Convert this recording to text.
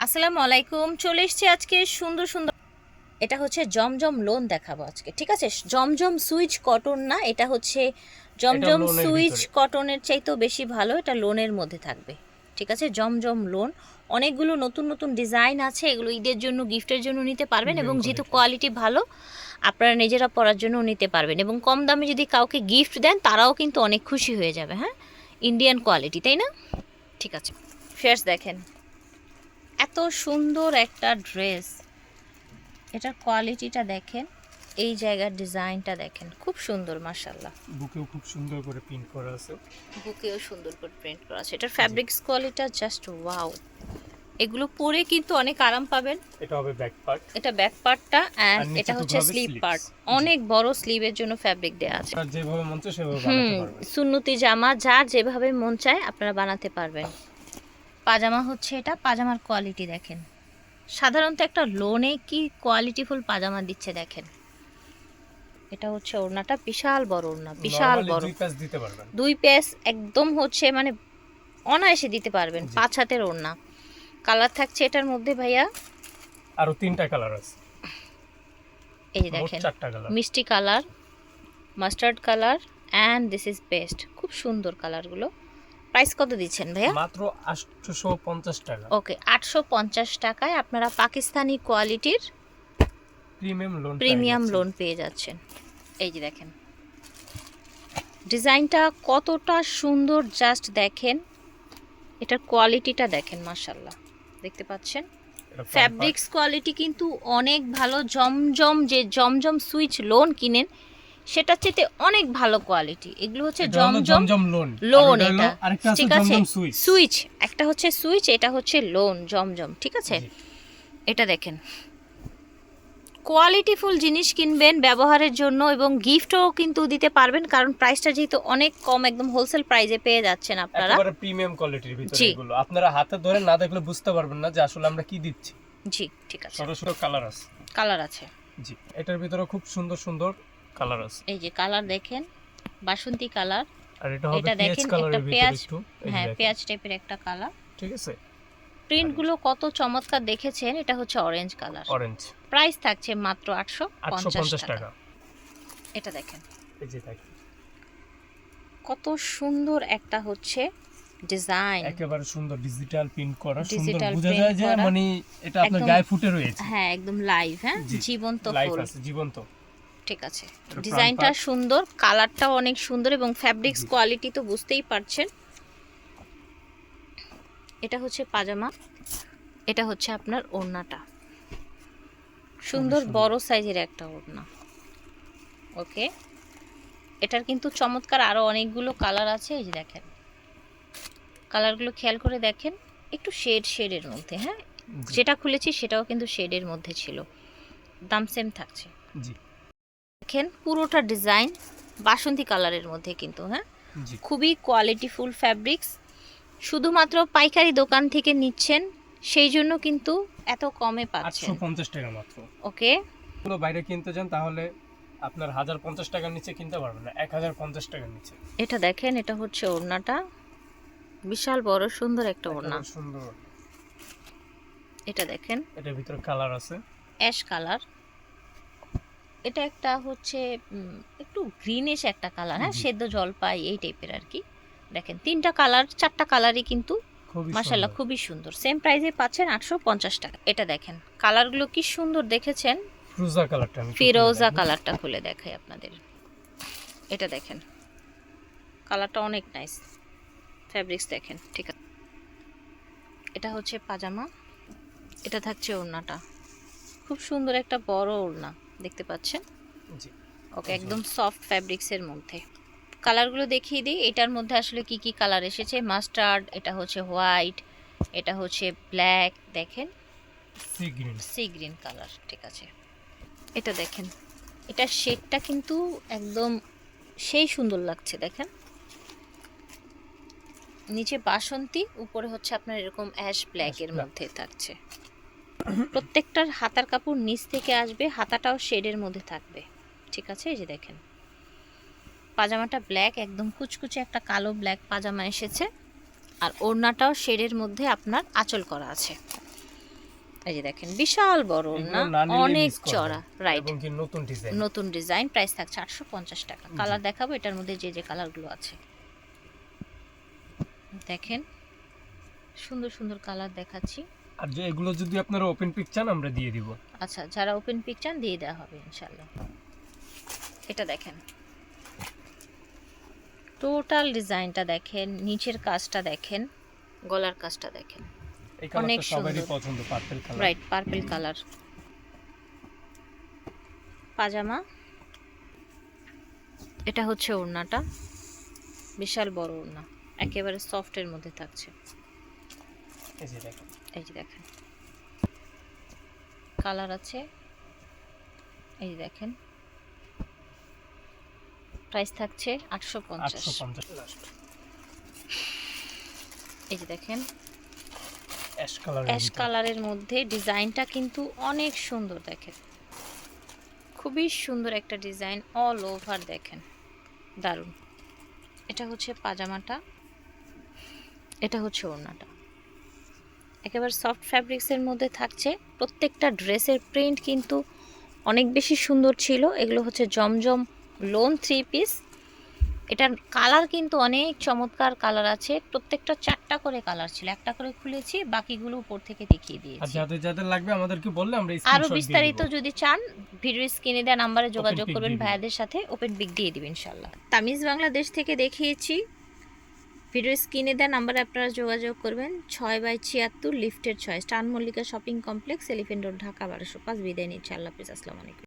আসসালামু আলাইকুম চলে এসছি আজকে সুন্দর সুন্দর এটা হচ্ছে জমজম লোন দেখাবো আজকে ঠিক আছে? জমজম সুইচ কটন না এটা হচ্ছে জমজম সুইচ। কটনের চাইতেও বেশি ভালো এটা লোনের মধ্যে থাকবে ঠিক আছে? জমজম লোন অনেকগুলো নতুন নতুন ডিজাইন আছে এগুলো ঈদের জন্য গিফটের জন্য নিতে পারবেন এবং যেহেতু কোয়ালিটি ভালো আপনারা নিজেরা পরার জন্য নিতে পারবেন এবং কম দামে যদি কাউকে গিফট দেন তারাও কিন্তু অনেক খুশি হয়ে যাবে হ্যাঁ? ইন্ডিয়ান কোয়ালিটি তাই না? ঠিক আছে। ফেয়ার্স দেখেন। এত সুন্দর একটা ড্রেস এটার কোয়ালিটিটা দেখেন এই জায়গার ডিজাইনটা দেখেন খুব সুন্দর মার্শাল্লাহ বুকেও খুব সুন্দর করে প্রিন্ট করা আছে। বুকেও সুন্দর করে প্রিন্ট করা আছে। এটার ফ্যাব্রিক্স কোয়ালিটি জাস্ট ওয়াও এগুলো পরে কিন্তু অনেক আরাম পাবেন। এটা হবে ব্যাক পার্ট এটা ব্যাক পার্টটা নিচে এটা হচ্ছে স্লিভ পার্ট অনেক বড় স্লিভের জন্য ফ্যাব্রিক দেওয়া আছে। আর যেভাবে মন চায় সেভাবে বানাতে পারবে সুন্নতি জামা যার যেভাবে মন চায় আপনারা বানাতে পারবেন। পাজামা হচ্ছে এটা পাজামার কোয়ালিটি দেখেন। সাধারণত একটা লোনে কি কোয়ালিটিফুল পাজামা দিচ্ছে দেখেন। এটা হচ্ছে ওড়নাটা বিশাল বড় ওড়না বিশাল বড়। দুই প্যাচ দিতে পারবেন। দুই পেস একদম হচ্ছে মানে অনায়াসে দিতে পারবেন পাঁচ হাতের ওড়না। কালার থাকছে এটার মধ্যে ভাইয়া? আরও তিনটা কালার আছে। এই যে দেখেন চারটা কালার মিষ্টি colour mustard colour and this is best খুব সুন্দর কালারগুলো প্রাইস কত দিচ্ছেন ভাইয়া? মাত্র আটশো পঞ্চাশ টাকা। ওকে আটশো পঞ্চাশ টাকায় আপনারা পাকিস্তানি কোয়ালিটির প্রিমিয়াম লোন প্রিমিয়াম লোন পেয়ে যাচ্ছেন। এই যে দেখেন। ডিজাইনটা কতটা সুন্দর জাস্ট দেখেন। এটার কোয়ালিটিটা দেখেন মার্শাল্লাহ দেখতে পাচ্ছেন? ফ্যাব্রিক্স কোয়ালিটি কিন্তু অনেক ভালো। জমজম যে জমজম সুইচ লোন কিনেন সেটার চেয়ে অনেক ভালো কোয়ালিটি এগুলো হচ্ছে জমজম লোন লোন এটা। ঠিক আছে? সুইচ সুইচ একটা হচ্ছে সুইচ এটা হচ্ছে লোন জমজম। ঠিক আছে? এটা দেখেন। কোয়ালিটিফুল জিনিস কিনবেন ব্যবহারের জন্য এবং গিফটও কিন্তু দিতে পারবেন কারণ প্রাইসটা যেহেতু অনেক কম একদম হোলসেল প্রাইসে পেয়ে যাচ্ছেন আপনারা। একেবারে প্রিমিয়াম কোয়ালিটির ভিতরে এগুলো। আপনারা হাতে ধরে না দেখলে বুঝতে পারবেন না যে আসলে আমরা কি দিচ্ছি। জি ঠিক আছে। ছোট ছোট কালার আছে। কালার আছে। জি এটার ভিতরে খুব সুন্দর সুন্দর কালার আছে। এই যে কালার দেখেন বাসন্তী কালার। আর এটা হবে দেখেন, একটা পেঁয়াজ- হ্যাঁ পেঁয়াজ টাইপের একটা কালার। ঠিক আছে? প্রিন্টগুলো কত চমৎকার দেখেছেন এটা হচ্ছে অরেঞ্জ কালার। অরেঞ্জ প্রাইস থাকছে মাত্র আটশো আটশো পঞ্চাশ পঞ্চাশ টাকা। টাকা। এটা দেখেন। এই যে দেখেন। কত সুন্দর একটা হচ্ছে ডিজাইন। একেবারে সুন্দর ডিজিটাল প্রিন্ট করা সুন্দর বোঝা যায় যে মানে এটা আপনার গায়ে ফুটে রয়েছে। হ্যাঁ একদম লাইভ হ্যাঁ জীবন্ত ফুল। আছে জীবন্ত। ঠিক আছে। ডিজাইনটা সুন্দর কালারটাও অনেক সুন্দর এবং ফ্যাব্রিক্স কোয়ালিটি তো বুঝতেই পারছেন। এটা হচ্ছে পাজামা এটা হচ্ছে আপনার ওড়নাটা। সুন্দর। বড় সাইজের একটা ওড়না। ওকে? এটার কিন্তু চমৎকার আরও অনেকগুলো কালার আছে এই যে দেখেন। কালারগুলো খেয়াল করে দেখেন একটু শেড শেডের মধ্যে হ্যাঁ? যেটা খুলেছি সেটাও কিন্তু শেডের মধ্যে ছিল। দাম সেম থাকছে। জি। দেখেন পুরোটা ডিজাইন বাসন্তী কালারের মধ্যে কিন্তু হ্যাঁ? খুবই কোয়ালিটিফুল ফ্যাব্রিক্স শুধুমাত্র পাইকারি দোকান থেকে নিচ্ছেন সেই জন্য কিন্তু এত কমে পাচ্ছেন। পঞ্চাশ টাকা মাত্র। ওকে। পুরো বাইরে কিনতে যান তাহলে আপনার হাজার পঞ্চাশ টাকার নিচে কিনতে পারবেন না এক হাজার পঞ্চাশ টাকার নিচে। এটা দেখেন এটা হচ্ছে ওড়নাটা। বিশাল বড় সুন্দর একটা ওড়না। সুন্দর। এটা দেখেন। এটার ভিতরে কালার আছে। Ash colour. এটা একটা হচ্ছে একটু গ্রিনিশ একটা কালার হ্যাঁ। সেদ্ধ জলপাই এই টাইপের আর কি। দেখেন তিনটা কালার চারটা কালারই কিন্তু খুবই মাশাল্লাহ খুবই সুন্দর। সেম প্রাইসে পাচ্ছেন আটশো পঞ্চাশ টাকা। এটা দেখেন কালারগুলো কি সুন্দর দেখেছেন? ফিরোজা কালারটা ফিরোজা। কালারটা খুলে দেখাই। আপনাদের। এটা দেখেন কালারটা অনেক নাইস ফ্যাব্রিক্স দেখেন ঠিক আছে। এটা হচ্ছে পাজামা এটা থাকছে ওড়নাটা। খুব সুন্দর একটা বড় ওড়না। দেখতে পাচ্ছেন? ওকে একদম। সফট ফ্যাব্রিক্সের মধ্যে। কালারগুলো দেখিয়ে দিই এটার মধ্যে আসলে কি কি কালার এসেছে? মাস্টার্ড এটা হচ্ছে হোয়াইট এটা হচ্ছে ব্ল্যাক দেখেন? Sea green sea green colour ঠিক আছে। এটা দেখেন এটা শেডটা কিন্তু একদম সেই সুন্দর লাগছে দেখেন? নিচে বাসন্তী উপরে হচ্ছে আপনার এরকম অ্যাশ ব্ল্যাকের মধ্যে থাকছে। প্রত্যেকটার হাতার কাপড় নিচ থেকে আসবে হাতাটাও শেডের মধ্যে থাকবে। ঠিক আছে? এই যে দেখেন। পাজামাটা ব্ল্যাক একদম কুচকুচে একটা কালো ব্ল্যাক পাজামা এসেছে। আর ওড়নাটাও শেডের মধ্যে আপনার আঁচল করা আছে। এই যে দেখেন বিশাল বড় এগুলো না না নিলে অনেক চড়া। রাইট নতুন ডিজাইন নতুন ডিজাইন প্রাইস থাকছে আটশো পঞ্চাশ টাকা। কালার দেখাবো এটার মধ্যে যে যে কালারগুলো আছে। দেখেন সুন্দর সুন্দর কালার দেখাচ্ছি। আর যে এগুলো যদি আপনারা ওপেন পিক চান আমরা দিয়ে দিব। আচ্ছা যারা ওপেন পিক চান দিয়ে দেওয়া হবে ইনশাল্লাহ এটা দেখেন। টোটাল ডিজাইনটা দেখেন নিচের কাজটা দেখেন গলার কাজটা দেখেন। অনেক সবারই। পছন্দ purple colour right purple colour পাজামা। এটা হচ্ছে ওড়নাটা। বিশাল বড় ওড়না। একেবারে সফটের মধ্যে থাকছে। এই যে দেখেন। এই যে দেখেন। কালার আছে। এই যে দেখেন। প্রাইস থাকছে আটশো পঞ্চাশ। এই যে দেখেন। অ্যাশ কালারের মধ্যে। ডিজাইনটা কিন্তু অনেক সুন্দর দেখেন। খুবই সুন্দর একটা ডিজাইন অল ওভার দেখেন। দারুণ। এটা হচ্ছে পাজামাটা। এটা হচ্ছে ওড়নাটা। একেবারে সফট ফ্যাব্রিক্সের মধ্যে থাকছে। প্রত্যেকটা ড্রেসের প্রিন্ট কিন্তু অনেক বেশি সুন্দর ছিল। এগুলো হচ্ছে জমজম লোন থ্রি পিস এটার কালার কিন্তু অনেক চমৎকার কালার আছে। প্রত্যেকটা চারটা করে কালার ছিল। একটা করে খুলেছি বাকিগুলো উপর থেকে দেখিয়ে আর দিয়েছি। যাদের যাদের লাগবে আমাদেরকে বললে আমরা আরও বিস্তারিত যদি চান ভিডিও স্ক্রিনে দেওয়া নাম্বারে যোগাযোগ করবেন ভাইয়াদের সাথে। ওপেন পিক দিয়ে দিবেন ইনশাল্লাহ তামিজ বাংলাদেশ থেকে দেখিয়েছি ভিডিও স্ক্রিনে দেওয়া নাম্বারে আপনারা যোগাযোগ করবেন। ছয় বাই ছিয়াত্তর লিফটের ছয়। স্টান Mallika shopping complex, Elephant Road, Dhaka বারোশো পাঁচ। বিদায় নিচ্ছে। আল্লাহ হাফিজ। আসসালামু আলাইকুম।